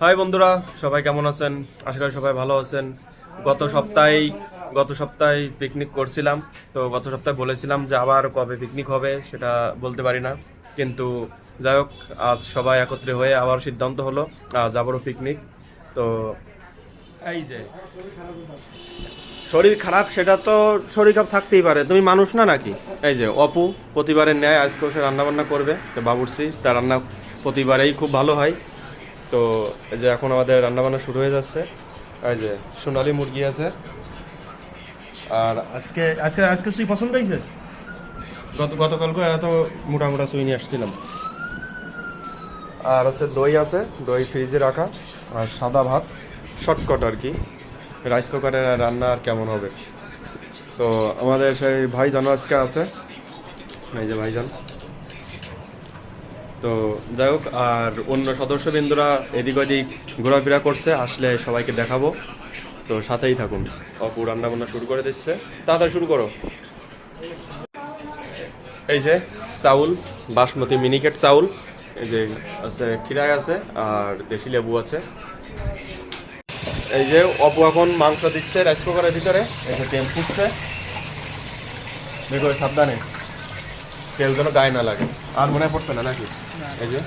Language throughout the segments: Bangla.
হাই বন্ধুরা, সবাই কেমন আছেন? আশা করি সবাই ভালো আছেন। গত সপ্তাহে গত সপ্তাহে পিকনিক করছিলাম। তো গত সপ্তাহে বলেছিলাম যে আবার কবে পিকনিক হবে সেটা বলতে পারি না। কিন্তু যাই হোক, আজ সবাই একত্রে হয়ে আবার সিদ্ধান্ত হলো আজ আবারও পিকনিক তো এই যে, শরীর খারাপ সেটা তো শরীর খারাপ থাকতেই পারে। তুমি মানুষ না নাকি? এই যে, অপু প্রতিবারের ন্যায় আজকে সে রান্নাবান্না করবে। তো বাবুর্চি, তার রান্না প্রতিবারেই খুব ভালো হয়। তো এই যে এখন আমাদের রান্না বান্না শুরু হয়ে যাচ্ছে। এই যে সোনালি মুরগি আছে। আর আজকে আজকে আজকে সুই পছন্দ হয়েছে? গত, গতকালকে এত মোটা মোটা সুই নিয়ে আসছিলাম। আর হচ্ছে দই আছে, দই ফ্রিজে রাখা, আর সাদা ভাত শর্টকট আর কি। রাইস কুকারে রান্না আর কেমন হবে? তো আমাদের সেই ভাইজান আজকে আছে। এই যে ভাইজান। তো যাই হোক, আর অন্য সদস্য সদস্যবৃন্দরা এদিক ওদিক ঘোরাফেরা করছে, আসলে সবাইকে দেখাবো। তো সাথেই থাকুন। অপু রান্না বান্না শুরু করে দিচ্ছে। তাড়াতাড়ি শুরু করো। এই যে চাউল, বাসমতি মিনিকেট চাউল। এই যে আছে খিরাই আছে, আর দেশি লেবু আছে। এই যে অপু এখন মাংস দিচ্ছে রাইস কুকারের ভিতরে। এই যে তেল ফুটছে। দেখো সাবধানে। তেল যেন গায়ে না লাগে। আর মনে পড়বে না নাকি? এই যে।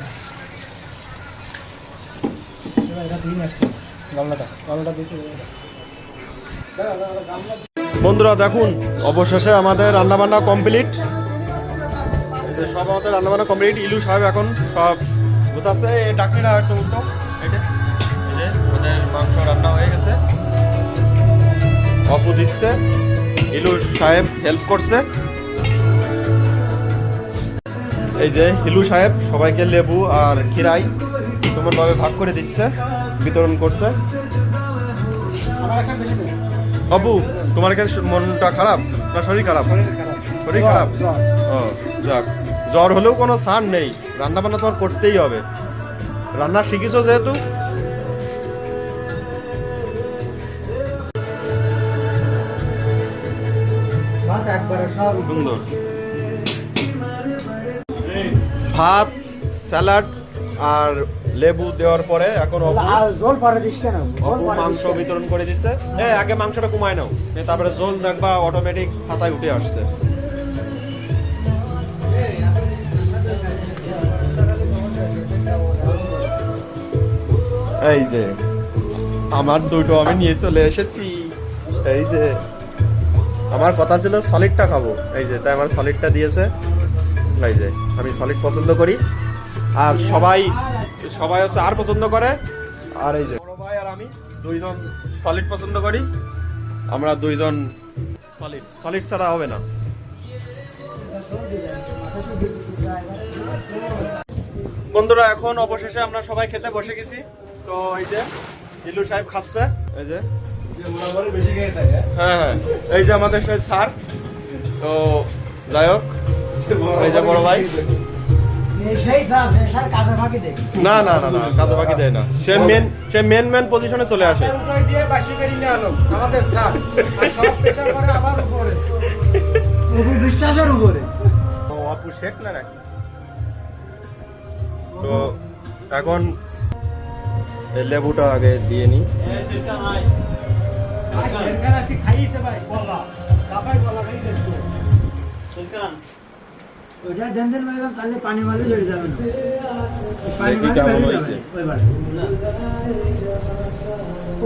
বন্ধুরা দেখুন অবশেষে আমাদের রান্নাবান্না কমপ্লিট। এই যে সব আমাদের রান্নাবান্না কমপ্লিট। ইলু সাহেব এখন সব বুঝাচ্ছে এই ডাকনিটা একটু উল্টো। এটা এই যে আমাদের মাংস রান্না হয়ে গেছে। অপু দিচ্ছে। ইলু সাহেব হেল্প করছে। এই যে হিলু সাহেব সবাইকে লেবু আর খিরাই সুমনভাবে ভাগ করে দিচ্ছে বিতরণ করছে। অপু তোমার কাছে মনটা খারাপ না শরীর খারাপ? শরীর খারাপ। ও যাক। জ্বর হলেও কোনো সার নেই। রান্না বান্না তোমার করতেই হবে। রান্না শিখেছো যেহেতু? সুন্দর। ভাত স্যালাড আর লেবু দেওয়ার পরে এখন জল পরে দিস কেন? মাংস বিতরণ করে দিচ্ছে হ্যাঁ আগে মাংসটা কমায় নাও তারপরে জল দেখবা অটোমেটিক হাতায় উঠে আসছে। এই যে আমার দুটো আমি নিয়ে চলে এসেছি। এই যে আমার কথা ছিল সলিডটা খাব। এই যে তাই আমার সলিডটা দিয়েছে। যে আমি সলিড পছন্দ করি। আর সবাই সবাই হচ্ছে আর পছন্দ করে। আর এই যে, বড় ভাই আর আমি দুইজন সলিড পছন্দ করি। আমরা দুইজন সলিড সলিড ছাড়া হবে না। বন্ধুরা, এখন অবশেষে আমরা সবাই খেতে বসে গেছি। তো এই যে ইলু সাহেব খাচ্ছে। এই যে। হ্যাঁ হ্যাঁ। এই যে আমাদের সেই স্যার। তো যাই হোক। এই যে বড় ভাই। না না না না কাজে বাকি দেয় না। সে মেন সে মেন মেন পজিশনে চলে আসে। উঠাই দিয়ে বাসি গাড়ি নিয়ে আলো আমাদের স্যার। আর সব প্রেশার করে আবার উপরে। বিশ্বাসের উপরে ও শেখ না নাকি? তো এখন এই লেবুটা আগে দিয়ে নি। খাইয়েছে ভাই? বলা বলা খাইয়েছে ওইটা দেন দেন ম্যাডাম তাহলে পানি মারলে জড়ে যাবে না। পানি দেখি মারলে কেমন বেরিয়ে যাবে ওইবারে।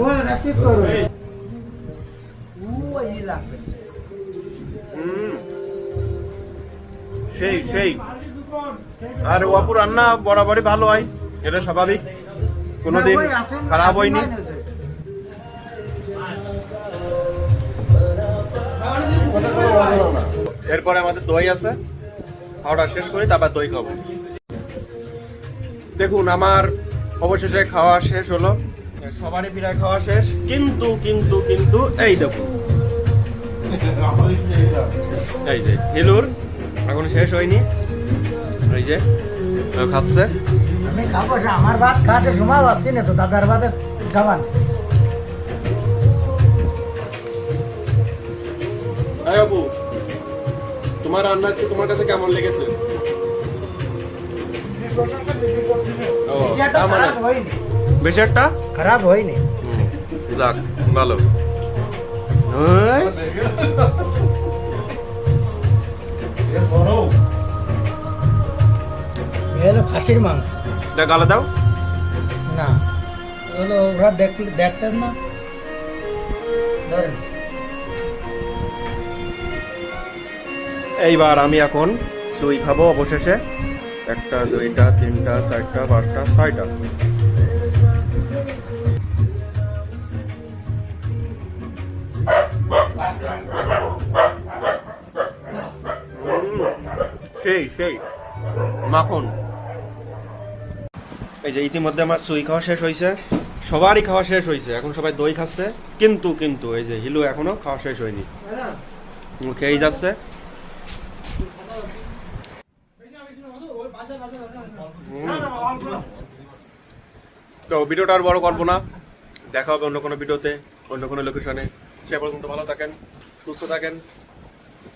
ও রাত্রি করো ও এই লাগবে সেই সেই। আর আপুর রান্না বরাবরই ভালো হয় এটা স্বাভাবিক। কোনোদিন খারাপ হয়নি। এরপরে আমাদের দই আছে। খাওয়াটা শেষ করি, তারপর দই খাব। দেখুন, আমার অবশেষে খাওয়া শেষ হলো। সবারই প্রায় খাওয়া শেষ। কিন্তু কিন্তু কিন্তু, এই দেখুন। এই যে, হিলুর এখন শেষ হয়নি। এই যে খাচ্ছে। আমি খাব আমার ভাত খাতে সময় পাচ্ছি না তো, দাদার ভাতে খাবার তোমার রান্না আজকে তোমার কাছে কেমন লেগেছে? ও এটা মানে খারাপ হয়নি। বেশি একটা খারাপ হয়নি। যাক ভালো। হলো খাসির মাংস। এটা গালে দাও। না ওরা দেখলে দেখতেন না। ধরেন। এইবার আমি এখন সুই খাব অবশেষে। একটা দুইটা তিনটা চারটা পাঁচটা ছয়টা। সেই সেই মাখন। এই যে ইতিমধ্যে আমার চুই খাওয়া শেষ হয়েছে সবারই খাওয়া শেষ হয়েছে এখন সবাই দই খাচ্ছে। কিন্তু কিন্তু এই যে হিলু এখনও খাওয়া শেষ হয়নি। ও খেয়েই যাচ্ছে। তো ভিডিওটা আর বড় করব না। দেখা হবে অন্য কোনো ভিডিওতে, অন্য কোনো লোকেশনে সে পর্যন্ত ভালো থাকেন, সুস্থ থাকেন।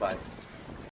বাই